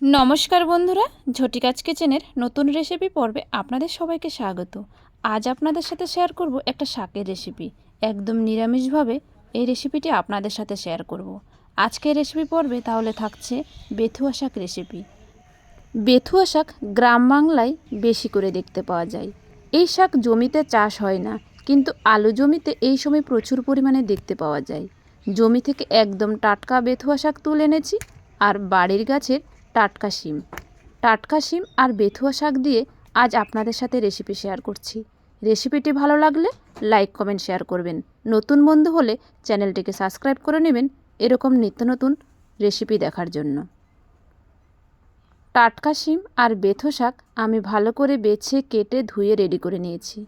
নমস্কার বন্ধুরা, ঝটিকাজ কিচেনের নতুন রেসিপি পর্বে আপনাদের সবাইকে স্বাগত। আজ আপনাদের সাথে শেয়ার করব একটা শাকের রেসিপি একদম নিরামিষভাবে এই রেসিপিটি আপনাদের সাথে শেয়ার করব। আজকের রেসিপি পর্বে তাহলে থাকছে বেথুয়া শাক রেসিপি বেথুয়া শাক গ্রাম বাংলায় বেশি করে দেখতে পাওয়া যায়। এই শাক জমিতে চাষ হয় না, কিন্তু আলু জমিতে এই সময় প্রচুর পরিমাণে দেখতে পাওয়া যায়। জমি থেকে একদম টাটকা বেথুয়া শাক তুলে এনেছি, আর বাড়ির গাছের টাটকা শিম। টাটকা শিম আর বেথুয়া শাক দিয়ে আজ আপনাদের সাথে রেসিপি শেয়ার করছি। রেসিপিটি ভালো লাগলে লাইক কমেন্ট শেয়ার করবেন। নতুন বন্ধু হলে চ্যানেলটিকে সাবস্ক্রাইব করে নেবেন এরকম নিত্য নতুন রেসিপি দেখার জন্য। টাটকা শিম আর বেথো শাক আমি ভালো করে বেছে, কেটে, ধুয়ে রেডি করে নিয়েছি।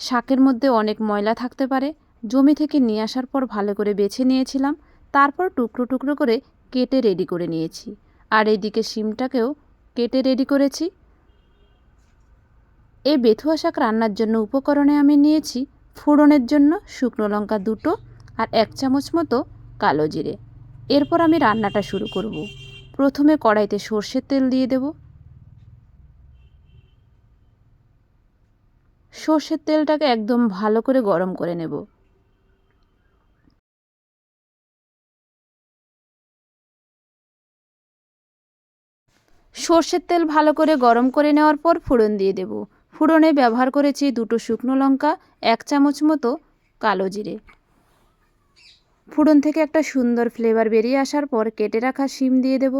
শাকের মধ্যে অনেক ময়লা থাকতে পারে। জমি থেকে নিয়ে আসার পর ভালো করে বেছে নিয়েছিলাম। তারপর টুকরো টুকরো করে কেটে রেডি করে নিয়েছি। আর এদিকে শিমটাকেও কেটে রেডি করেছি। এই বেথুয়া শাক রান্নার জন্য উপকরণে আমি নিয়েছি ফোড়নের জন্য শুকনো লঙ্কা দুটো আর এক চামচ মতো কালো জিরে। এরপর আমি রান্নাটা শুরু করব। প্রথমে কড়াইতে সর্ষের তেল দিয়ে দেব। সর্ষের তেলটাকে একদম ভালো করে গরম করে নেব। সর্ষের তেল ভালো করে গরম করে নেওয়ার পর ফোড়ন দিয়ে দেব। ফোড়নে ব্যবহার করেছি দুটো শুকনো লঙ্কা, এক চামচ মতো কালো জিরে। ফোড়ন থেকে একটা সুন্দর ফ্লেভার বেরিয়ে আসার পর কেটে রাখা শিম দিয়ে দেব।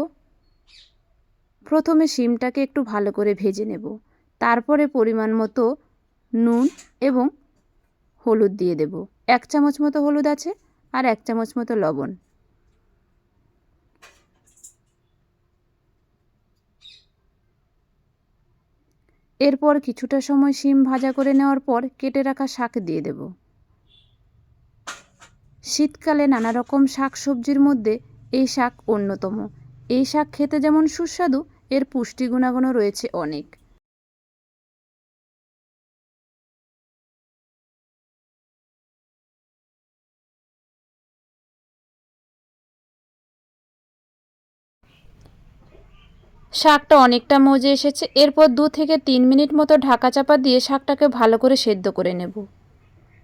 প্রথমে শিমটাকে একটু ভালো করে ভেজে নেব। তারপরে পরিমাণ মতো নুন এবং হলুদ দিয়ে দেব। এক চামচ মতো হলুদ আছে আর এক চামচ মতো লবণ। এরপর কিছুটা সময় শিম ভাজা করে নেওয়ার পর কেটে রাখা শাক দিয়ে দেব। শীতকালে নানা রকম শাক সবজির মধ্যে এই শাক অন্যতম। এই শাক খেতে যেমন সুস্বাদু, এর পুষ্টি গুণাগুণও রয়েছে অনেক। শাকটা অনেকটা মজে এসেছে, এরপর দু থেকে তিন মিনিট মতো ঢাকা চাপা দিয়ে শাকটাকে ভালো করে সেদ্ধ করে নেব।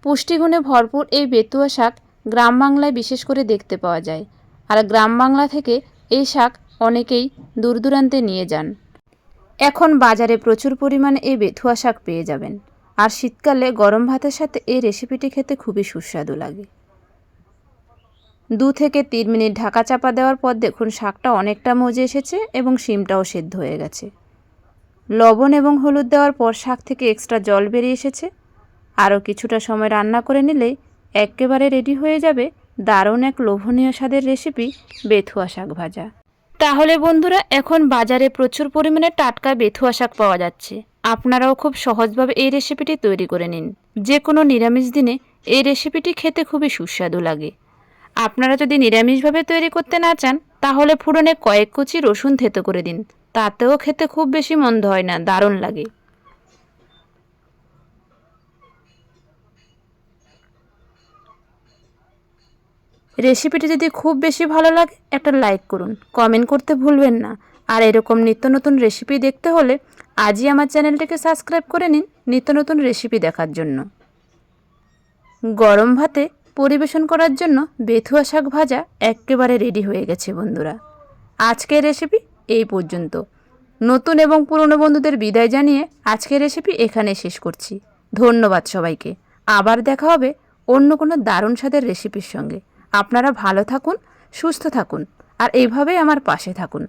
পুষ্টিগুণে ভরপুর এই বেতুয়া শাক গ্রাম বাংলায় বিশেষ করে দেখতে পাওয়া যায়। আর গ্রাম বাংলা থেকে এই শাক অনেকেই দূর দূরান্তে নিয়ে যান। এখন বাজারে প্রচুর পরিমাণে এই বেথুয়া শাক পেয়ে যাবেন। আর শীতকালে গরম ভাতের সাথে এই রেসিপিটি খেতে খুবই সুস্বাদু লাগে। দু থেকে তিন মিনিট ঢাকা চাপা দেওয়ার পর দেখুন শাকটা অনেকটা মজে এসেছে এবং শিমটাও সেদ্ধ হয়ে গেছে। লবণ এবং হলুদ দেওয়ার পর শাক থেকে এক্সট্রা জল বেরিয়ে এসেছে। আরও কিছুটা সময় রান্না করে নিলেই একেবারে রেডি হয়ে যাবে দারুণ এক লোভনীয় স্বাদের রেসিপি বেথুয়া শাক ভাজা। তাহলে বন্ধুরা, এখন বাজারে প্রচুর পরিমাণে টাটকা বেথুয়া শাক পাওয়া যাচ্ছে। আপনারাও খুব সহজভাবে এই রেসিপিটি তৈরি করে নিন। যে কোনো নিরামিষ দিনে এই রেসিপিটি খেতে খুবই সুস্বাদু লাগে। আপনারা যদি নিরামিষভাবে তৈরি করতে না চান, তাহলে ফুরনে কয়েক কুচি রসুন থেতো করে দিন। তাতেও খেতে খুব বেশি মন্দ হয় না, দারুণ লাগে। রেসিপিটি যদি খুব বেশি ভালো লাগে, একটা লাইক করুন, কমেন্ট করতে ভুলবেন না। আর এরকম নিত্য নতুন রেসিপি দেখতে হলে আজই আমার চ্যানেলটিকে সাবস্ক্রাইব করে নিন নিত্য নতুন রেসিপি দেখার জন্য। গরম ভাতে পরিবেশন করার জন্য বেথুয়া শাক ভাজা একেবারে রেডি হয়ে গেছে বন্ধুরা। আজকের রেসিপি এই পর্যন্ত। নতুন এবং পুরনো বন্ধুদের বিদায় জানিয়ে আজকের রেসিপি এখানে শেষ করছি। ধন্যবাদ সবাইকে। আবার দেখা হবে অন্য কোনো দারুণ স্বাদের রেসিপির সঙ্গে। আপনারা ভালো থাকুন, সুস্থ থাকুন, আর এইভাবেই আমার পাশে থাকুন।